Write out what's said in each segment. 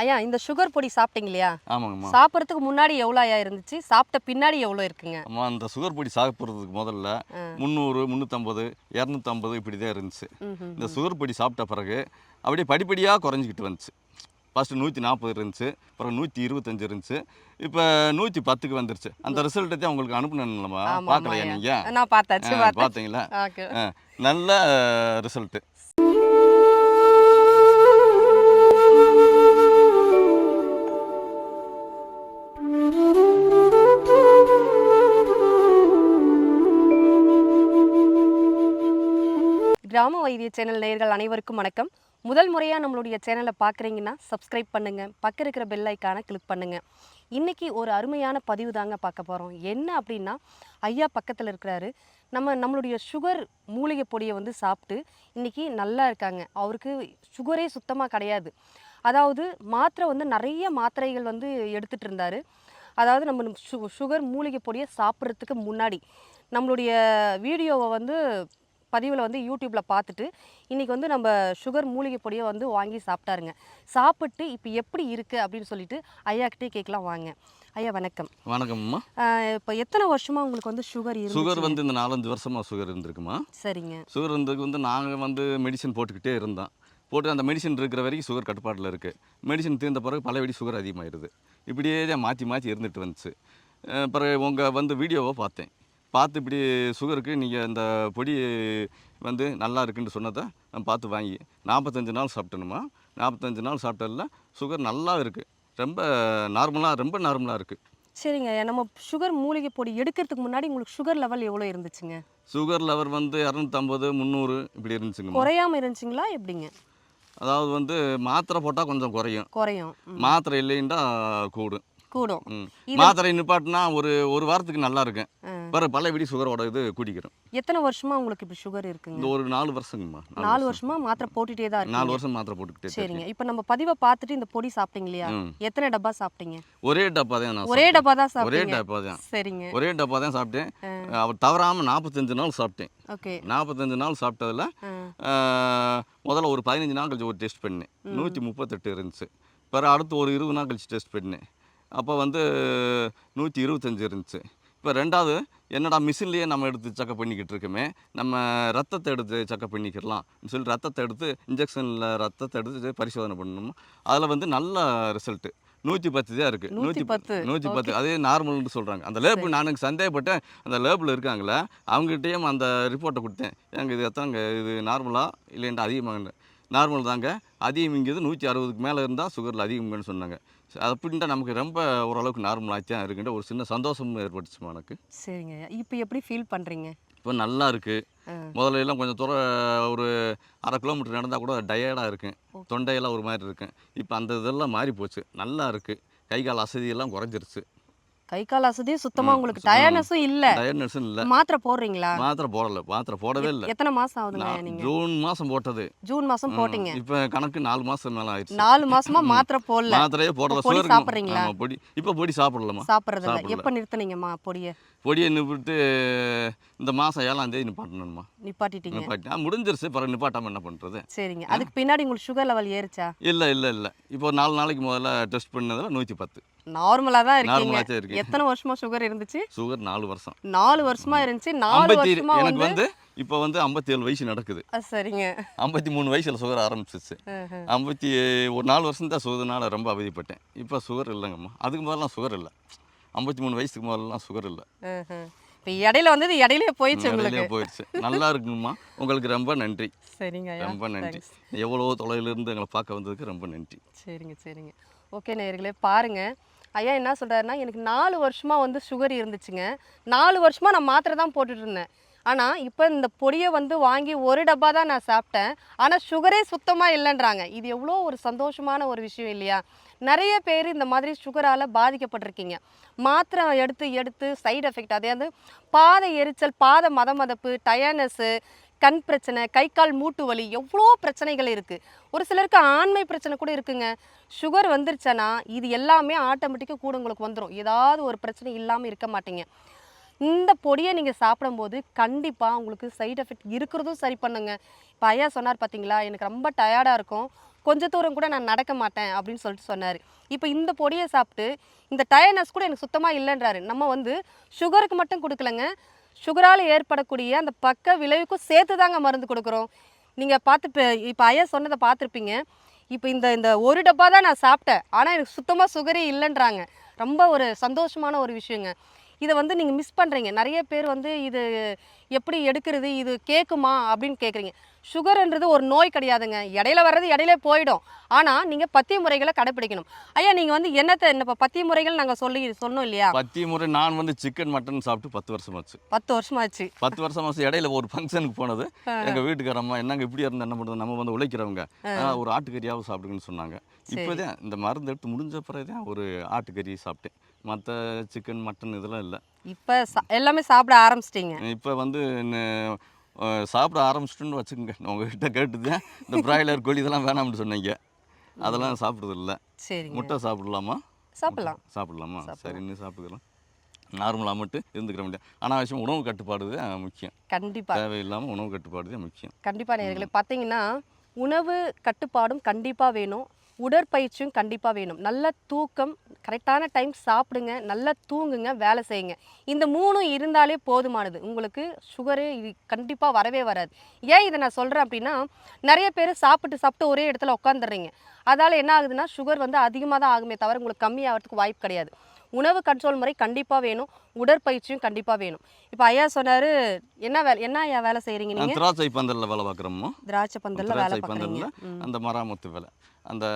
ஐயா இந்த சுகர் பொடி சாப்பிட்டீங்க இல்லையா ஆமாங்கம்மா. சாப்பிட்றதுக்கு முன்னாடி எவ்வளோ ஐயா இருந்துச்சு? சாப்பிட்ட பின்னாடி எவ்வளோ இருக்குங்க? அம்மா அந்த சுகர் பொடி சாப்பிட்றதுக்கு முதல்ல முந்நூறு முந்நூற்றம்பது இரநூத்தம்பது இப்படி தான் இருந்துச்சு. இந்த சுகர் பொடி சாப்பிட்ட பிறகு அப்படியே படிப்படியாக குறைஞ்சிக்கிட்டு வந்துச்சு. ஃபஸ்ட்டு நூற்றி நாற்பது இருந்துச்சு அப்புறம் நூற்றி இருபத்தஞ்சு இருந்துச்சு இப்போ நூற்றி பத்துக்கு வந்துருச்சு. அந்த ரிசல்ட்டை தான் உங்களுக்கு அனுப்பணும்லம்மா பார்க்கலையா. நீங்கள் நான் பார்த்தாச்சு பார்த்தீங்களா? நல்ல ரிசல்ட்டு கிராம வைத்திய சேனல் நேயர்கள் அனைவருக்கும் வணக்கம். முதல் முறையாக நம்மளுடைய சேனலை பார்க்குறீங்கன்னா சப்ஸ்கிரைப் பண்ணுங்கள் பக்கம் இருக்கிற பெல் ஐக்கானை கிளிக் பண்ணுங்கள் இன்றைக்கி ஒரு அருமையான பதிவு தாங்க பார்க்க போகிறோம் என்ன அப்படின்னா ஐயா பக்கத்தில் இருக்கிறாரு. நம்ம நம்மளுடைய சுகர் மூலிகை பொடியை வந்து சாப்பிட்டு இன்றைக்கி நல்லா இருக்காங்க. அவருக்கு சுகரே சுத்தமாக கிடையாது. அதாவது மாத்திரை வந்து நிறைய மாத்திரைகள் வந்து எடுத்துகிட்டு இருந்தார். அதாவது நம்ம சு சுகர் மூலிகை பொடியை சாப்பிட்றதுக்கு முன்னாடி நம்மளுடைய வீடியோவை வந்து பதிவில் வந்து யூடியூப்பில் பார்த்துட்டு இன்றைக்கி வந்து நம்ம சுகர் மூலிகை பொடியை வந்து வாங்கி சாப்பிட்டாருங்க. சாப்பிட்டு இப்போ எப்படி இருக்குது அப்படின்னு சொல்லிட்டு ஐயாக்கிட்டே கேட்கலாம் வாங்க. ஐயா வணக்கம். வணக்கம்மா. இப்போ எத்தனை வருஷமாக உங்களுக்கு வந்து சுகர் சுகர் வந்து இந்த நாலஞ்சு வருஷமாக சுகர் இருந்திருக்குமா? சரிங்க. சுகர் இருந்ததுக்கு வந்து நாங்கள் வந்து மெடிசன் போட்டுக்கிட்டே இருந்தோம். போட்டு அந்த மெடிசன் இருக்கிற வரைக்கும் சுகர் கட்டுப்பாட்டில் இருக்குது மெடிசன் தீர்ந்த பிறகு பழையபடி சுகர் அதிகமாகிடுது இப்படியே மாற்றி மாற்றி இருந்துட்டு வந்துச்சு. பிறகு உங்கள் வந்து வீடியோவை பார்த்தேன். பார்த்து இப்படி சுகருக்கு நீங்கள் இந்த பொடி வந்து நல்லா இருக்குன்னு சொன்னதை நான் பார்த்து வாங்கி நாற்பத்தஞ்சு நாள் சாப்பிட்டணுமா? நாற்பத்தஞ்சு நாள் சாப்பிட்டதில் சுகர் நல்லா இருக்குது ரொம்ப நார்மலாக ரொம்ப நார்மலாக இருக்குது சரிங்க. நம்ம சுகர் மூலிகை பொடி எடுக்கிறதுக்கு முன்னாடி உங்களுக்கு சுகர் லெவல் எவ்வளோ இருந்துச்சுங்க? சுகர் லெவல் வந்து இரநூத்தம்பது முந்நூறு இப்படி இருந்துச்சுங்கம்மா. குறையாம இருந்துச்சுங்களா? எப்படிங்க? அதாவது வந்து மாத்திரை போட்டால் கொஞ்சம் குறையும். குறையும். மாத்திரை இல்லைன்னா கூடும். கூடும். மாத்திரை நிப்பாட்டினா ஒரு ஒரு வாரத்துக்கு நல்லா இருக்கும் ஆ. பிறகு பழையபடி சுகரோட இது கூட்டிக்கிறோம் எத்தனை வருஷமா உங்களுக்கு இப்படி சுகர் இருக்குங்க? இந்த ஒரு நாலு வருஷங்கம்மா. நாலு நாலு வருஷம். மாத்திரை போட்டுட்டே தான் நாலு இருக்கு வருஷம் மாத்திரை போட்டுக்கிட்டே சரிங்க. இப்போ நம்ம பதிவை பார்த்துட்டு இந்த பொடி சாப்பிட்டீங்க இல்லையா. எத்தனை டப்பா சாப்பிட்டீங்க. ஒரே டப்பா தான் நான் ஒரே சாப்பிட்டேன். டப்பா தான் ஒரே சாப்பிட்டீங்க. டப்பா தான். சரிங்க. ஒரே டப்பா தான் சாப்பிட்டேன். அவர் தவறாமல் நாற்பத்தஞ்சு நாள் சாப்பிட்டேன். ஓகே. நாற்பத்தஞ்சு நாள் சாப்பிட்டதில் முதல்ல ஒரு பதினஞ்சு நாள் கழிச்சு ஒரு டெஸ்ட் பண்ணேன். நூற்றி முப்பத்தெட்டு இருந்துச்சு. பிறகு அடுத்து ஒரு இருபது நாள் கழிச்சு டெஸ்ட் பண்ணேன். அப்போ வந்து நூற்றி இருபத்தஞ்சு இருந்துச்சு. இப்போ ரெண்டாவது என்னடா மிஷின்லேயே நம்ம எடுத்து செக்கப் பண்ணிக்கிட்டு இருக்கோமே நம்ம ரத்தத்தை எடுத்து செக்கப் பண்ணிக்கிடலாம் சொல்லி ரத்தத்தை எடுத்து இன்ஜெக்ஷனில் ரத்தத்தை எடுத்து பரிசோதனை பண்ணணும். அதில் வந்து நல்ல ரிசல்ட்டு. நூற்றி பத்து தான் இருக்குது நூத்தி பத்து. நூற்றி பத்து. அதே நார்மல்னு சொல்கிறாங்க அந்த லேபிள் நான் எனக்கு சந்தேகப்பட்டேன். அந்த லேபிள் இருக்காங்களே அவங்ககிட்டயும் அந்த ரிப்போர்ட்டை கொடுத்தேன். ஏங்க இது எத்தனைங்க? இது நார்மலா இல்லைன்ட்டு அதிகமாக நார்மல் தாங்க. அதிகமிங்கிறது நூற்றி அறுபதுக்கு மேலே இருந்தால் சுகரில் அதிகம்னு சொன்னாங்க. அப்படின்ட்டு நமக்கு ரொம்ப ஓரளவுக்கு நார்மலாக தான் இருக்குன்ற ஒரு சின்ன சந்தோஷமும் ஏற்பட்டுச்சுமா எனக்கு. சரிங்க. இப்போ எப்படி ஃபீல் பண்றீங்க? இப்போ நல்லா இருக்குது. முதல்ல எல்லாம் கொஞ்சம் தூரம் ஒரு அரை கிலோமீட்டர் நடந்தால் கூட டயர்டாக இருக்கும் தொண்டையெல்லாம் ஒரு மாதிரி இருக்கும் இப்போ அந்த இதெல்லாம் மாறி போச்சு நல்லா இருக்குது கை கால் அசதியெல்லாம் குறைஞ்சிருச்சு. கை கால் அசதியும் சுத்தமா உங்களுக்கு டயர்னஸும் இல்ல. டயர்ட்னஸும் இல்லை. மாத்திரை போடுறீங்களா? மாத்திரை போடல. மாத்திரை போடவே இல்லை. எத்தனை மாசம் ஆகுதுங்க நான் நீங்க? ஜூன் மாதம் போட்டது. ஜூன் மாசம் போட்டீங்க. இப்போ கணக்கு நாலு மாதம் மேலே ஆயிடுச்சு. நாலு மாசமா மாத்திரை போடல. மாத்திரையே போடல. பொடி சாப்பிட்றீங்களா? பொடி. இப்போ பொடி சாப்பிடலாமா சாப்பிட்றது இல்ல. எப்போ நிறுத்துனீங்கம்மா பொடியை? பொடியை நிப்பிட்டு இந்த மாதம் ஏழாம் தேதி நிப்பாட்டணுமா நிப்பாட்டிட்டீங்க. நிப்பாட்டி முடிஞ்சிருச்சு பிறகு நிப்பாட்டாமல் என்ன பண்ணுறது சரிங்க. அதுக்கு பின்னாடி உங்களுக்கு சுகர் லெவல் ஏறுச்சா? இல்லை இல்லை இல்லை. இப்போ நாலு நாளைக்கு முதல்ல டெஸ்ட் பண்ணதில் நூற்றி பத்து. நார்மலா தான் இருக்கீங்க. நார்மலாக இருக்கு எத்தனை வருஷமா சுகர் இருந்துச்சு? சுகர் நாலு வருஷம். நாலு வருஷமா இருந்துச்சு. நாலு ஐம்பத்தி வருஷமா எனக்கு வந்து இப்போ வந்து ஐம்பத்தேழு வயசு நடக்குது. சரிங்க. ஐம்பத்தி மூணு வயசில் சுகர் ஆரம்பிச்சிச்சு. ஐம்பத்தி ஒரு நாலு வருஷம் தான் சுகர்னால ரொம்ப அவதிப்பட்டேன். இப்போ சுகர் இல்லைங்கம்மா. அதுக்கு முதல்லாம் சுகர் இல்லை. ஐம்பத்தி மூணு வயசுக்கு முதல்லாம் சுகர் இல்லை. இப்ப இடையில வந்து இடையிலே போயிடுச்சு உங்களுக்கு. போயிடுச்சு. நல்லா இருக்குங்கம்மா. உங்களுக்கு ரொம்ப நன்றி. சரிங்க ரொம்ப நன்றி. எவ்வளோ தொலைவிலிருந்து எங்களை பார்க்க வந்ததுக்கு ரொம்ப நன்றி. சரிங்க சரிங்க. ஓகே நேயர்களே பாருங்க. ஐயா என்ன சொல்றாருன்னா எனக்கு நாலு வருஷமா வந்து சுகர் இருந்துச்சுங்க. நாலு வருஷமா நான் மாத்திரை தான் போட்டுட்டு இருந்தேன். ஆனால் இப்போ இந்த பொடியை வந்து வாங்கி ஒரு டப்பா தான் நான் சாப்பிட்டேன். ஆனால் சுகரே சுத்தமாக இல்லைன்றாங்க. இது எவ்வளோ ஒரு சந்தோஷமான ஒரு விஷயம் இல்லையா? நிறைய பேர் இந்த மாதிரி சுகரால் பாதிக்கப்பட்டிருக்கீங்க. மாத்திரை எடுத்து எடுத்து சைடு எஃபெக்ட் அதாவது பாத எரிச்சல் பாத மதமதப்பு டயர்னஸ்ஸு கண் பிரச்சனை கை கால் மூட்டு வலி எவ்வளோ பிரச்சனைகள் இருக்குது ஒரு சிலருக்கு ஆண்மை பிரச்சனை கூட இருக்குங்க. சுகர் வந்துருச்சேன்னா இது எல்லாமே ஆட்டோமேட்டிக்காக கூட உங்களுக்கு வந்துடும் ஏதாவது ஒரு பிரச்சனை இல்லாமல் இருக்க மாட்டீங்க. இந்த பொடியை நீங்கள் சாப்பிடும்போது கண்டிப்பாக உங்களுக்கு சைட் எஃபெக்ட் இருக்கிறதும் சரி பண்ணுங்க. இப்போ ஐயா சொன்னார் பார்த்தீங்களா எனக்கு ரொம்ப டயர்டாக இருக்கும். கொஞ்ச தூரம் கூட நான் நடக்க மாட்டேன் அப்படின்னு சொல்லிட்டு சொன்னார். இப்போ இந்த பொடியை சாப்பிட்டு இந்த டயர்னஸ் கூட எனக்கு சுத்தமாக இல்லைன்றாரு. நம்ம வந்து சுகருக்கு மட்டும் கொடுக்கலங்க. சுகரால் ஏற்படக்கூடிய அந்த பக்க விளைவுக்கும் சேர்த்து தாங்க மருந்து கொடுக்குறோம். நீங்கள் பார்த்து இப்போ இப்போ ஐயா சொன்னதை பார்த்துருப்பீங்க. இப்போ இந்த இந்த ஒரு டப்பா தான் நான் சாப்பிட்டேன். ஆனால் எனக்கு சுத்தமாக சுகரே இல்லைன்றாங்க. ரொம்ப ஒரு சந்தோஷமான ஒரு விஷயங்க. இதை வந்து நீங்கள் மிஸ் பண்ணுறீங்க நிறைய பேர் வந்து இது எப்படி எடுக்கிறது இது கேட்குமா அப்படின்னு கேட்குறீங்க சுகர்ன்றது ஒரு நோய் கிடையாதுங்க. இடையில வர்றது இடையில போயிடும். ஆனால் நீங்கள் பத்திய முறைகளை கடைப்பிடிக்கணும். ஐயா நீங்கள் வந்து என்னத்தை இப்போ பத்திய முறைகள் நாங்கள் சொல்லி சொன்னோம் இல்லையா? பத்தி முறை நான் வந்து சிக்கன் மட்டன் சாப்பிட்டு பத்து வருஷமாச்சு பத்து வருஷமாச்சு பத்து வருஷமாச்சு இடையில ஒரு ஃபங்க்ஷனுக்கு போனது. எங்க வீட்டுக்காரம்மா என்னங்க இப்படி இருந்தா என்ன பண்ணுறது நம்ம வந்து உழைக்கிறவங்க. ஒரு ஆட்டுக்கறியாவது சாப்பிடுங்கன்னு சொன்னாங்க. இப்போதான் இந்த மருந்து எடுத்து முடிஞ்ச பிறகுதான் ஒரு ஆட்டுக்கறி சாப்பிட்டேன். மற்ற சிக்கன் மட்டன் இதெல்லாம் இல்லை. இப்போ எல்லாமே சாப்பிட ஆரம்பிச்சிட்டிங்க. இப்போ வந்து சாப்பிட ஆரம்பிச்சிட்டுன்னு வச்சுக்கோங்க. உங்ககிட்ட கேட்டுதான் இந்த பிராய்லர் கோழி இதெல்லாம் வேணாம்னு சொன்னீங்க. அதெல்லாம் சாப்பிட்றது இல்லை சரிங்க. முட்டை சாப்பிடலாமா? சாப்பிடலாம். சாப்பிடலாமா? சரி இன்னும் சாப்பிட்டுக்கலாம். நார்மலாக மட்டும் இருந்துக்கிற முடியாது அனாவசியம் உணவு கட்டுப்பாடு தான் முக்கியம். கண்டிப்பாக தேவையில்லாமல் உணவு கட்டுப்பாடு தான் முக்கியம். கண்டிப்பாக நேயர்களே பார்த்தீங்கன்னா உணவு கட்டுப்பாடும் கண்டிப்பாக வேணும். உடற்பயிற்சியும் கண்டிப்பாக வேணும். நல்ல தூக்கம் கரெக்டான டைம் சாப்பிடுங்க நல்லா தூங்குங்க வேலை செய்யுங்க. இந்த மூணும் இருந்தாலே போதுமானது. உங்களுக்கு சுகரு இது கண்டிப்பாக வரவே வராது. ஏன் இதை நான் சொல்கிறேன் அப்படின்னா நிறைய பேர் சாப்பிட்டு சாப்பிட்டு ஒரே இடத்துல உட்காந்துடுறீங்க அதால் என்ன ஆகுதுன்னா சுகர் வந்து அதிகமாக தான் ஆகுமே தவிர உங்களுக்கு கம்மியாகிறதுக்கு வாய்ப்பு கிடையாது. உணவு கண்ட்ரோல் முறை கண்டிப்பாக வேணும். உடற்பயிற்சியும் கண்டிப்பாக வேணும். இப்போ ஐயா சொன்னார் என்ன வேலை என்ன ஐயா வேலை செய்கிறீங்க நீங்கள் திராட்சை பந்தலில் வேலை பார்க்குறோமோ திராட்சை பந்தல்ல வேலை பந்தலில் அந்த மராமத்து வேலை. அந்த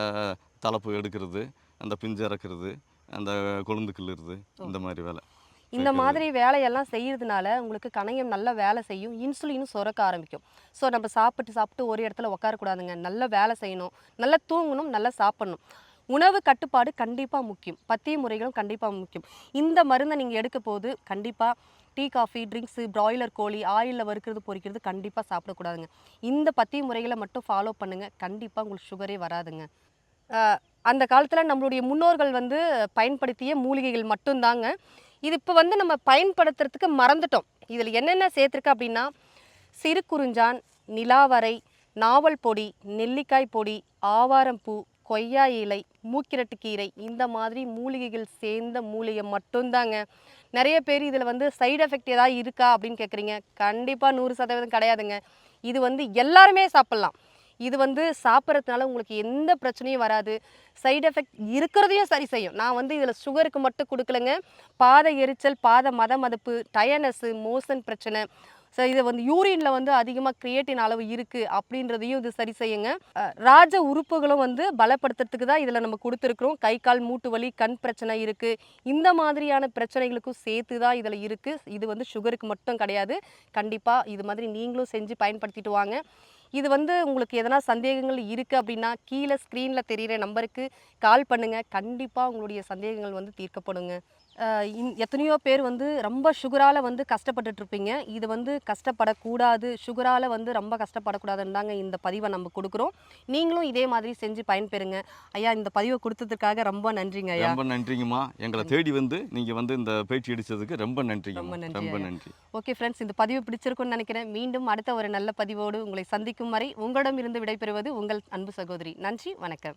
தலப்பு எடுக்கிறது அந்த பிஞ்சு இறக்குறது அந்த கொழுந்து கிள்ளுறது இந்த மாதிரி வேலை. இந்த மாதிரி வேலையெல்லாம் செய்யறதுனால உங்களுக்கு கணையம் நல்லா வேலை செய்யும் இன்சுலினும் சுரக்க ஆரம்பிக்கும். ஸோ நம்ம சாப்பிட்டு சாப்பிட்டு ஒரு இடத்துல உட்காரக்கூடாதுங்க நல்லா வேலை செய்யணும். நல்லா தூங்கணும் நல்லா சாப்பிடணும். உணவு கட்டுப்பாடு கண்டிப்பாக முக்கியம். பத்திய முறைகளும் கண்டிப்பாக முக்கியம். இந்த மருந்தை நீங்கள் எடுக்க போது கண்டிப்பாக டீ காஃபி ட்ரிங்க்ஸு பிராய்லர் கோழி ஆயிலில் வறுக்கிறது பொரிக்கிறது கண்டிப்பாக சாப்பிடக்கூடாதுங்க. இந்த பத்திய முறைகளை மட்டும் ஃபாலோ பண்ணுங்கள் கண்டிப்பாக உங்களுக்கு சுகரே வராதுங்க. அந்த காலத்தில் நம்மளுடைய முன்னோர்கள் வந்து பயன்படுத்திய மூலிகைகள் மட்டும்தாங்க. இது இப்போ வந்து நம்ம பயன்படுத்துறதுக்கு மறந்துட்டோம். இதில் என்னென்ன சேர்த்துருக்கு அப்படின்னா சிறு குறிஞ்சான் நிலாவரை நாவல் பொடி நெல்லிக்காய் பொடி ஆவாரம்பூ கொய்யா இலை மூக்கிரட்டு கீரை இந்த மாதிரி மூலிகைகள் சேர்ந்த மூலிகை மட்டும்தாங்க. நிறைய பேர் இதில் வந்து சைடு எஃபெக்ட் ஏதாவது இருக்கா அப்படின்னு கேட்குறீங்க கண்டிப்பாக நூறு சதவீதம் கிடையாதுங்க. இது வந்து எல்லாருமே சாப்பிட்லாம். இது வந்து சாப்பிட்றதுனால உங்களுக்கு எந்த பிரச்சனையும் வராது. சைடு எஃபெக்ட் இருக்கிறதையும் சரி செய்யும். நான் வந்து இதில் சுகருக்கு மட்டும் கொடுக்கலங்க. பாத எரிச்சல் பாத மத மதப்பு டயர்னஸ்ஸு மோசன் பிரச்சனை. ஸோ இதை வந்து யூரின்ல வந்து அதிகமாக கிரியேட்டின் அளவு இருக்குது அப்படின்றதையும் இது சரி செய்யுங்க. ராஜ உறுப்புகளும் வந்து பலப்படுத்துறதுக்கு தான் இதில் நம்ம கொடுத்துருக்குறோம். கை கால் மூட்டு வலி கண் பிரச்சனை இருக்குது இந்த மாதிரியான பிரச்சனைகளுக்கும் சேர்த்து தான் இதில் இருக்குது இது வந்து சுகருக்கு மட்டும் கிடையாது. கண்டிப்பாக இது மாதிரி நீங்களும் செஞ்சு பயன்படுத்திட்டு வாங்க. இது வந்து உங்களுக்கு எதனா சந்தேகங்கள் இருக்குது அப்படின்னா கீழே ஸ்க்ரீனில் தெரிகிற நம்பருக்கு கால் பண்ணுங்கள் கண்டிப்பாக உங்களுடைய சந்தேகங்கள் வந்து தீர்க்கப்படுங்க எத்தனையோ பேர் வந்து ரொம்ப சுகரால் வந்து கஷ்டப்பட்டுட்டு இருப்பீங்க இது வந்து கஷ்டப்படக்கூடாது சுகரால் வந்து ரொம்ப கஷ்டப்படக்கூடாதுன்னு தாங்க இந்த பதிவை நம்ம கொடுக்குறோம். நீங்களும் இதே மாதிரி செஞ்சு பயன்பெறுங்க. ஐயா இந்த பதிவை கொடுத்ததுக்காக ரொம்ப நன்றிங்க ஐயா. ரொம்ப நன்றிங்கம்மா. எங்களை தேடி வந்து நீங்கள் வந்து இந்த பேட்டி அடித்ததுக்கு ரொம்ப ரொம்ப நன்றிங்கம்மா நன்றி ரொம்ப. நன்றி. ஓகே ஃப்ரெண்ட்ஸ் இந்த பதிவு பிடிச்சிருக்கும்னு நினைக்கிறேன். மீண்டும் அடுத்த ஒரு நல்ல பதிவோடு உங்களை சந்திக்கும் வரை உங்களிடமிருந்து விடைபெறுவது உங்கள் அன்பு சகோதரி. நன்றி வணக்கம்.